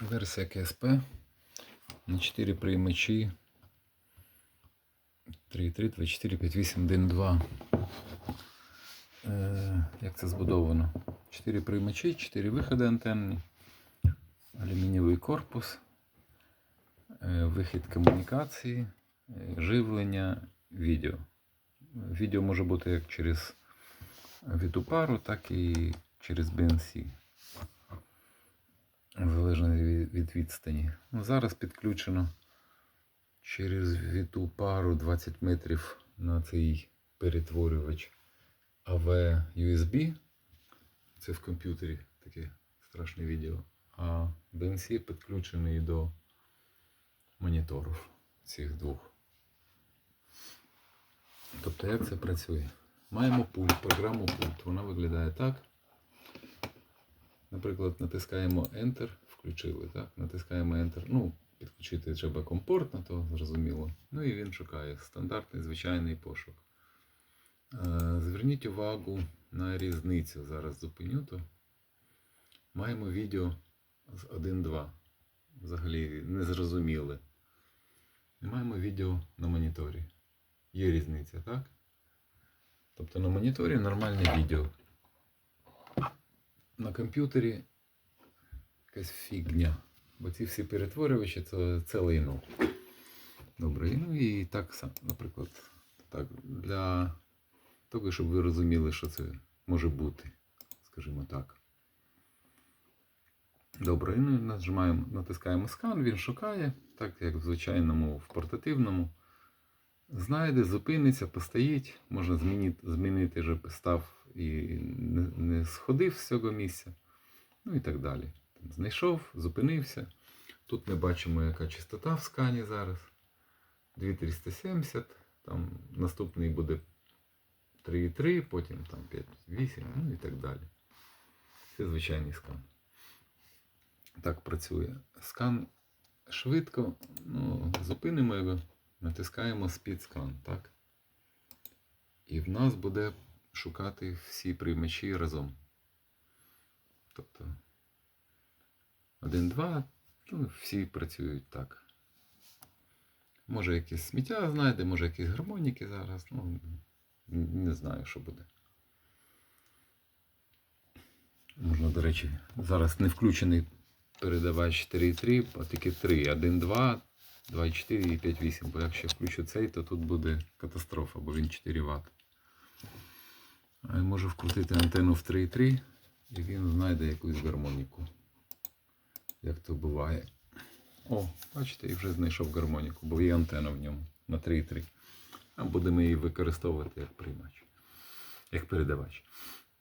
Версія КСП на 4 приймачі 3.3, 24, 58, 1, 2. Е, як це збудовано? 4 приймачі, 4 виходи антенні, алюмінієвий корпус, е, вихід комунікації, е, живлення, відео. Відео може бути як через відупару, так і через BNC. Залежно від від відстані. Ну, зараз підключено через віту пару 20 метрів на цей перетворювач AV USB. Це в комп'ютері таке страшне відео. А BNC підключений до моніторів цих двох. Тобто як це працює? Маємо пульт, програму пульт. Вона виглядає так. Наприклад, натискаємо Enter, включили, так? Натискаємо Enter. Ну, підключити треба комфортно, то зрозуміло. Ну і він шукає стандартний звичайний пошук. Е, Зверніть увагу на різницю. Зараз зупиню то. Маємо відео з 1.2. Взагалі незрозуміле. І маємо відео на моніторі. Є різниця, так? Тобто на моніторі нормальне відео. На комп'ютері якась фігня. Бо ці всі перетворювачі це, це лайно. Добре, ну і так само, наприклад, так, для того, щоб ви розуміли, що це може бути, скажімо так. Добре, ну і нажимаємо, натискаємо скан, він шукає, так як в звичайному, в портативному. Знайде, зупиниться, постоїть, можна змінити, змінити вже став і не, не сходив з цього місця. Ну і так далі. Знайшов, зупинився. Тут ми бачимо, яка частота в скані зараз. 2370, там наступний буде 3,3, потім там 5,8, ну і так далі. Це звичайний скан. Так працює. Скан швидко, ну, зупинимо його, натискаємо Speed Scan, так? І в нас буде шукати всі приймачі разом. Тобто 1, 2, ну, всі працюють так. Може якесь сміття знайде, може якісь гармоніки зараз. Ну, не знаю, що буде. Можна, до речі, зараз не включений передавач 4.3, а тільки 3. 1, 2, 2,4 і 5,8. Бо якщо включу цей, то тут буде катастрофа, бо він 4 Вт. А я можу вкрутити антенну в 3,3 і він знайде якусь гармоніку. Як то буває. О, бачите, і вже знайшов гармоніку, бо є антенна в ньому на 3,3. А будемо її використовувати як приймач, як передавач.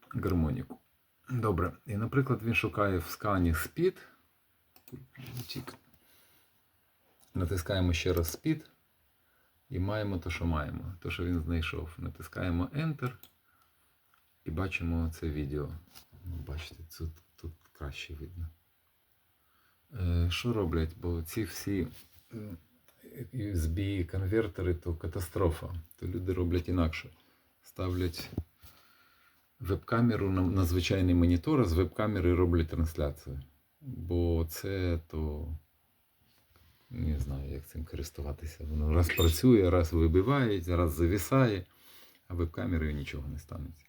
Гармоніку. Добре. І, наприклад, він шукає в скані speed. Натискаємо ще раз speed. І маємо те, що маємо. Те, що він знайшов. Натискаємо Enter. І бачимо це відео. Ну, Бачите, тут, тут краще видно. Е, Що роблять? Бо ці всі е, USB-конвертери то катастрофа. То люди роблять інакше. Ставлять веб-камеру на, на звичайний монітор, а з веб-камери роблять трансляцію. Бо це то. Не знаю, як цим користуватися. Воно раз працює, раз вибиває, раз зависає, а веб-камерою нічого не станеться.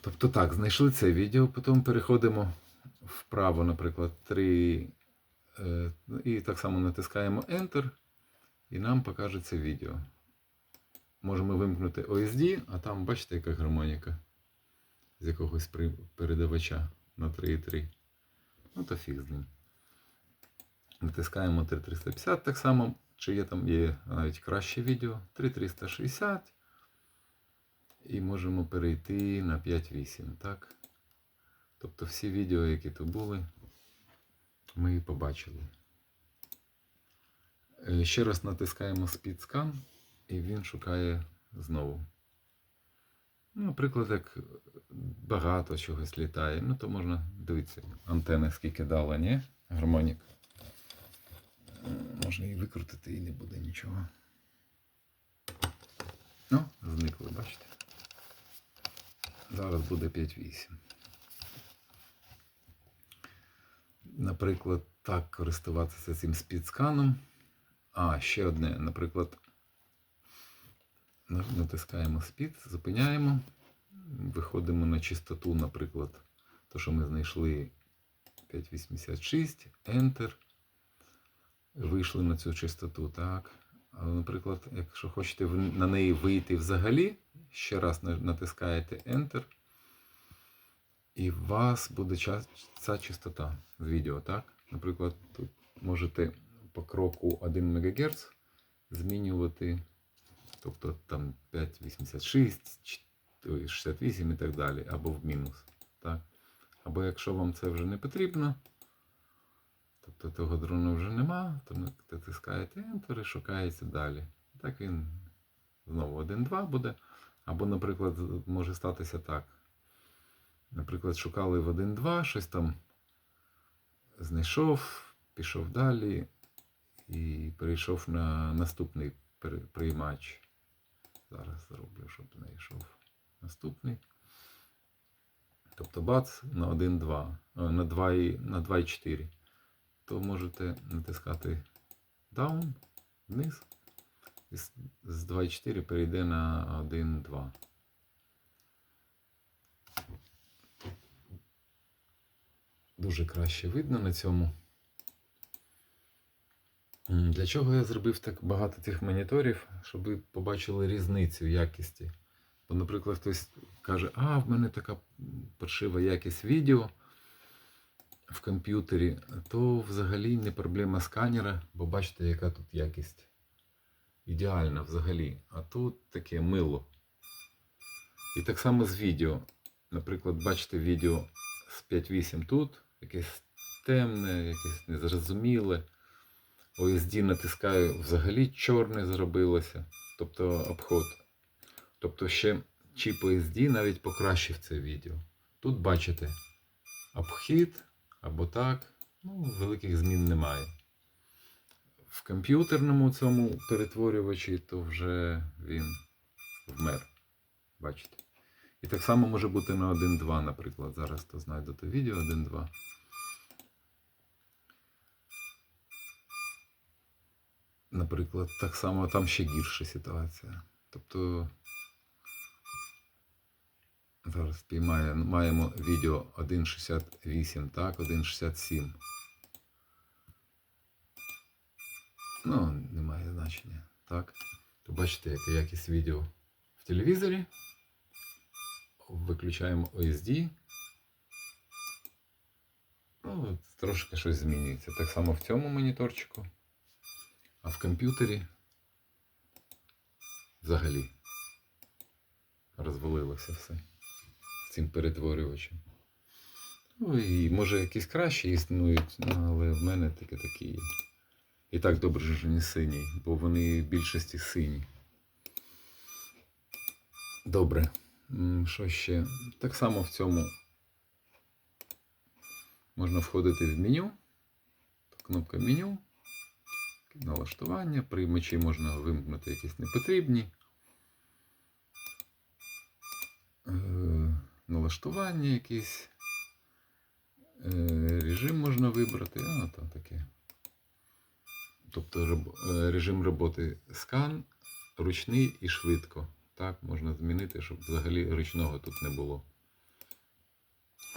Тобто так, знайшли це відео, потім переходимо вправо, наприклад, 3. е, І так само натискаємо Enter, і нам покаже це відео. Можемо вимкнути OSD, а там бачите, яка гармоніка з якогось передавача на 3.3. Ну, то фіг з ним. Натискаємо 3350 так само, чи є там є навіть краще відео. 3360. І можемо перейти на 5.8, так? Тобто всі відео, які тут були, ми побачили. Е, Ще раз натискаємо Speed Scan і він шукає знову. Ну, Наприклад, як багато чогось літає, ну то можна дивитися, антени скільки дала, ні? Гармонік. Можна її викрутити і не буде нічого. Ну, зникли, бачите. Зараз буде 5-8. наприклад, так користуватися цим спідсканом. А, ще одне, наприклад, натискаємо спід, зупиняємо, виходимо на чистоту, наприклад, то, що ми знайшли 586, Enter. Вийшли на цю частоту, так. Але, наприклад, якщо хочете на неї вийти взагалі, ще раз натискаєте Enter, і у вас буде ця частота з відео, так? Наприклад, тут можете по кроку 1 МГц змінювати, тобто там 5,86, 68 і так далі, або в мінус. Так? Або якщо вам це вже не потрібно, тобто того дрону вже нема, то ви натискаєте Enter і шукається далі. Так він знову 1.2 буде. Або, наприклад, може статися так. Наприклад, шукали в 1.2, щось там знайшов, пішов далі і перейшов на наступний приймач. Зараз зроблю, щоб знайшов наступний. Тобто бац на 1.2, е, на 2, і- на 2.4. То можете натискати down, вниз. І з- з 2.4 перейде на 1.2. Дуже краще видно на цьому. Для чого я зробив так багато цих моніторів, щоб ви побачили різницю в якісті. Бо, наприклад, хтось каже, а, в мене така паршива якість відео в комп'ютері, то взагалі не проблема сканера, бо бачите, яка тут якість. Ідеальна взагалі. А тут таке мило. І так само з відео. Наприклад, бачите відео з 5.8 тут, якесь темне, якесь незрозуміле. OSD натискаю, взагалі чорне зробилося, тобто обход. Тобто ще чіп OSD навіть покращив це відео. Тут бачите обхід або так, ну, великих змін немає. В комп'ютерному цьому перетворювачі то вже він вмер. Бачите? І так само може бути на 1.2, наприклад. Зараз то знайду то відео 1.2. Наприклад, так само там ще гірша ситуація. Тобто зараз піймає, маємо відео 1.68, так, 1.67. Ну, немає значення. Так. То бачите, яка якість відео в телевізорі. Виключаємо OSD. Ну, трошки щось змінюється. Так само в цьому моніторчику. А в комп'ютері взагалі розвалилося все цим перетворювачем. Ну і може якісь кращі існують, ну, але в мене тільки такі. І так добре, що не синій, бо вони в більшості сині. Добре. Що ще? Так само в цьому можна входити в меню. Кнопка меню. Налаштування. Приймачі можна вимкнути якісь непотрібні. Налаштування якісь. Е, Режим можна вибрати. А, то таке. Тобто е, режим роботи скан, ручний і швидко. Так, можна змінити, щоб взагалі ручного тут не було.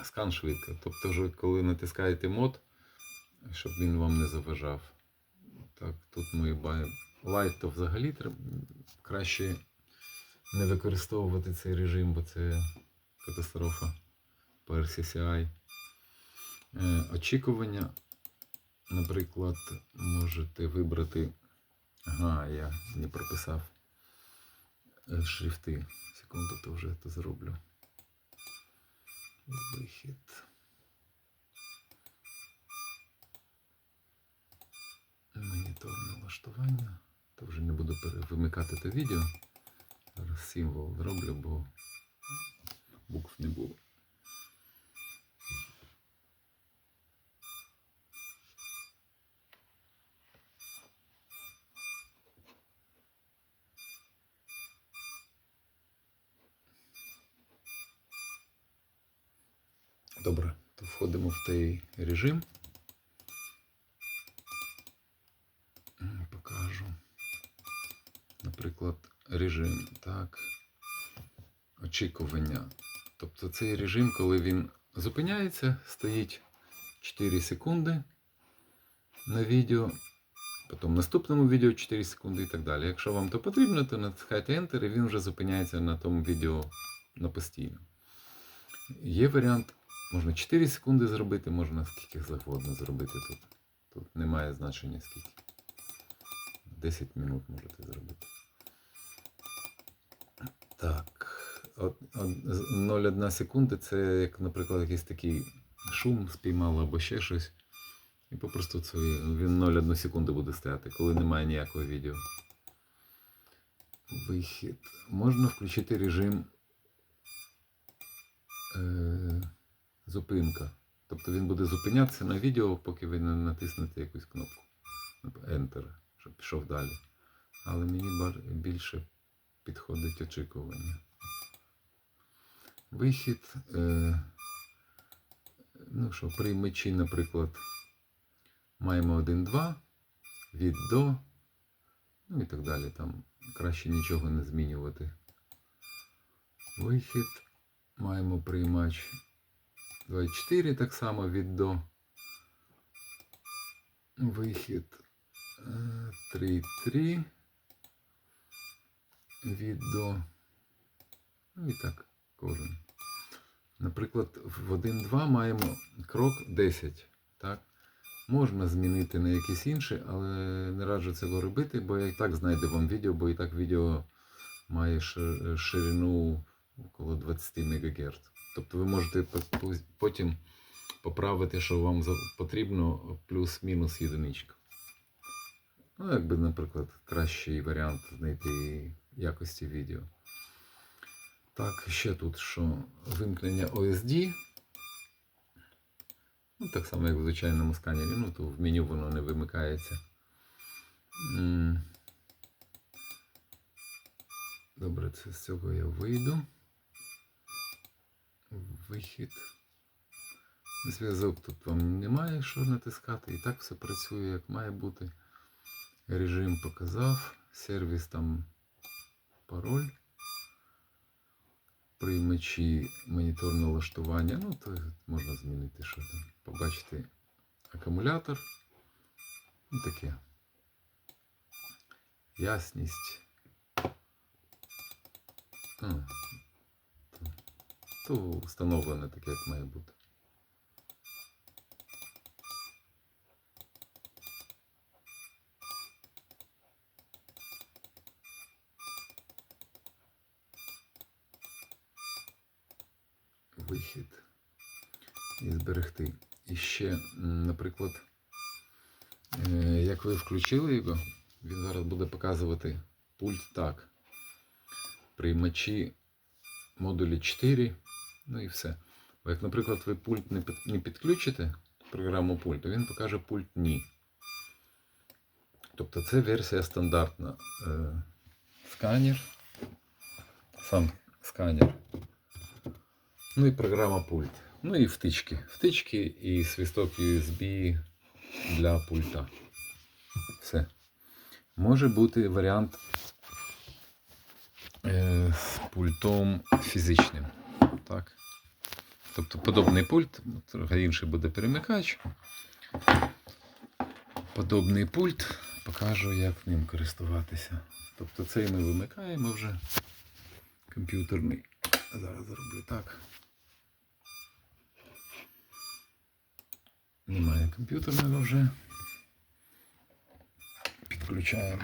Скан швидко. Тобто, вже коли натискаєте мод, щоб він вам не заважав. Так, тут ми баємо. Light то взагалі треба краще не використовувати цей режим, бо це катастрофа по RCCI. Е, очікування, наприклад, можете вибрати. Ага, я не прописав е, шрифти. Секунду, то вже це зроблю. Вихід. Моніторне налаштування. То вже не буду вимикати те відео. Зараз символ зроблю, бо букв не було. Добре, то входимо в той режим. Покажу, наприклад, режим, так, очікування. Тобто цей режим, коли він зупиняється, стоїть 4 секунди на відео. Потім в наступному відео 4 секунди і так далі. Якщо вам то потрібно, то натискайте Enter і він вже зупиняється на тому відео на постійно. Є варіант, можна 4 секунди зробити, можна скільки завгодно зробити тут. Тут немає значення скільки. 10 минут можете зробити. Так. От, от, з- 0,1 секунди це як, наприклад, якийсь такий шум спіймало або ще щось. І попросту це він 0,1 секунду буде стояти, коли немає ніякого відео. Вихід. Можна включити режим е, зупинка. Тобто він буде зупинятися на відео, поки ви не натиснете якусь кнопку. Enter, щоб пішов далі. Але мені більше підходить очікування. Вихід. Е, ну що, при мечі, наприклад, маємо 1-2, від до, ну і так далі. Там краще нічого не змінювати. Вихід. Маємо приймач 2,4 так само від до. Вихід е, 3,3 від до. Ну і так, кожен. Наприклад, в 1.2 маємо крок 10. Так? Можна змінити на якийсь інший, але не раджу цього робити, бо я і так знайду вам відео, бо і так відео має ширину около 20 МГц. Тобто ви можете по- по- потім поправити, що вам потрібно, плюс-мінус єдиничка. Ну, якби, наприклад, кращий варіант знайти якості відео. Так, ще тут що? Вимкнення OSD. Ну, так само, як в звичайному сканері, ну, то в меню воно не вимикається. Добре, це з цього я вийду. Вихід. Зв'язок тут вам немає що натискати. І так все працює, як має бути. Режим показав. Сервіс там пароль. Приймачі моніторного влаштування, Ну, то можна змінити, що там. Побачити акумулятор. Ну, таке. Ясність. А, то, то встановлене таке, як має бути. Вихід і зберегти. І ще, наприклад, е, як ви включили його, він зараз буде показувати пульт так. Приймачі модулі 4, ну і все. Бо як, наприклад, ви пульт не, під, не підключите, програму пульт, то він покаже пульт ні. Тобто це версія стандартна. Е, сканер. Сам сканер. Ну і програма пульт. Ну і втички. Втички і свисток USB для пульта. Все. Може бути варіант е, з пультом фізичним. Так. Тобто подобний пульт, трохи інший буде перемикач. Подобний пульт. Покажу, як ним користуватися. Тобто цей ми вимикаємо вже комп'ютерний. Зараз зроблю так. Немає комп'ютерного вже. Підключаємо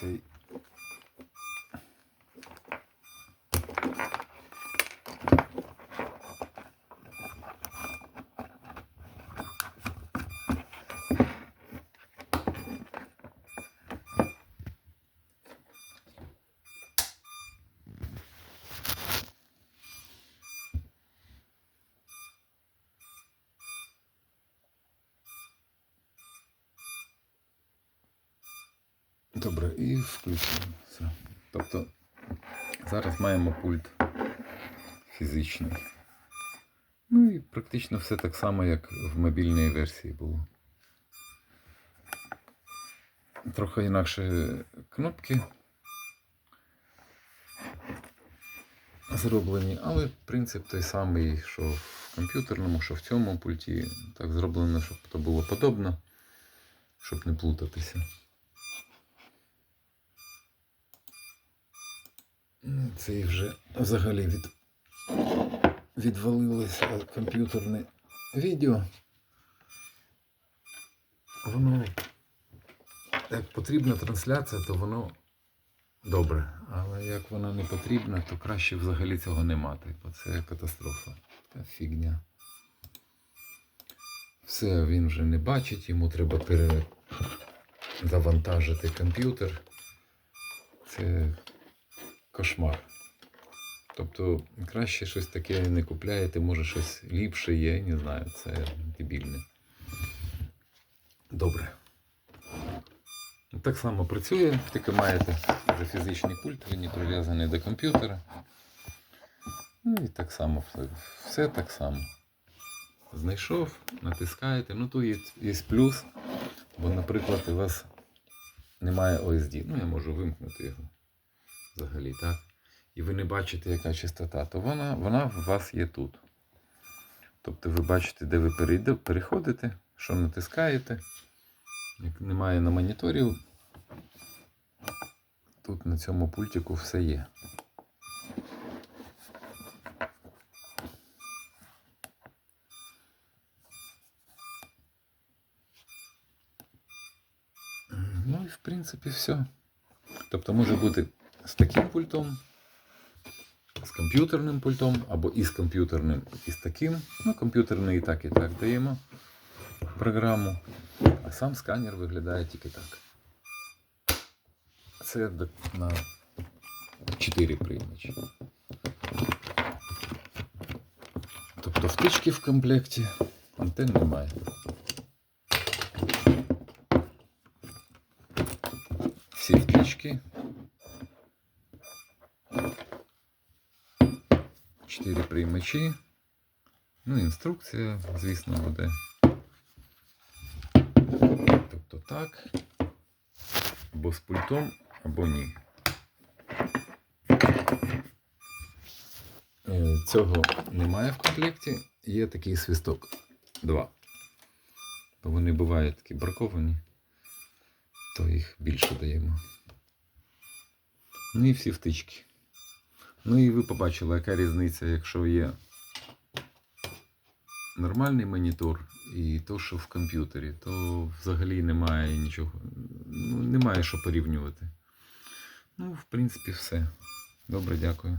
цей. Добре, і включимо. Все. Тобто зараз маємо пульт фізичний. Ну і практично все так само, як в мобільній версії було. трохи інакше кнопки зроблені, але принцип той самий, що в комп'ютерному, що в цьому пульті. Так зроблено, щоб то було подобно, щоб не плутатися. Ну, Це вже взагалі від... відвалилося комп'ютерне відео. Воно як потрібна трансляція, то воно добре. Але як вона не потрібна, то краще взагалі цього не мати, бо це катастрофа. Та фігня. Все він вже не бачить, йому треба перезавантажити комп'ютер. Це кошмар. Тобто краще щось таке не купляєте, може щось ліпше є, не знаю, це дебільне. Добре. Так само працює, тільки маєте вже фізичний пульт, він не прив'язаний до комп'ютера. Ну і так само все, так само. Знайшов, натискаєте. Ну тут є, є плюс, бо, наприклад, у вас немає OSD. Ну, я можу вимкнути його взагалі, так? І ви не бачите, яка частота, то вона, вона у вас є тут. Тобто ви бачите, де ви переходите, що натискаєте. Як немає на моніторі, тут на цьому пультику все є. Ну і в принципі все. Тобто може бути з таким пультом, з комп'ютерним пультом, або із комп'ютерним, і з таким. Ну, комп'ютерний і так, і так даємо програму. А сам сканер виглядає тільки так. Це на 4 приймачі. Тобто втички в комплекті, антенн немає. Всі втички. 4 приймачі. Ну, інструкція, звісно, буде. Тобто так. Або з пультом, або ні. Е, Цього немає в комплекті. Є такий свисток. Два. Бо вони бувають такі браковані, то їх більше даємо. Ну і всі втички. Ну і ви побачили, яка різниця, якщо є нормальний монітор і то, що в комп'ютері, то взагалі немає нічого. Ну, немає що порівнювати. Ну, в принципі, все. Добре, дякую.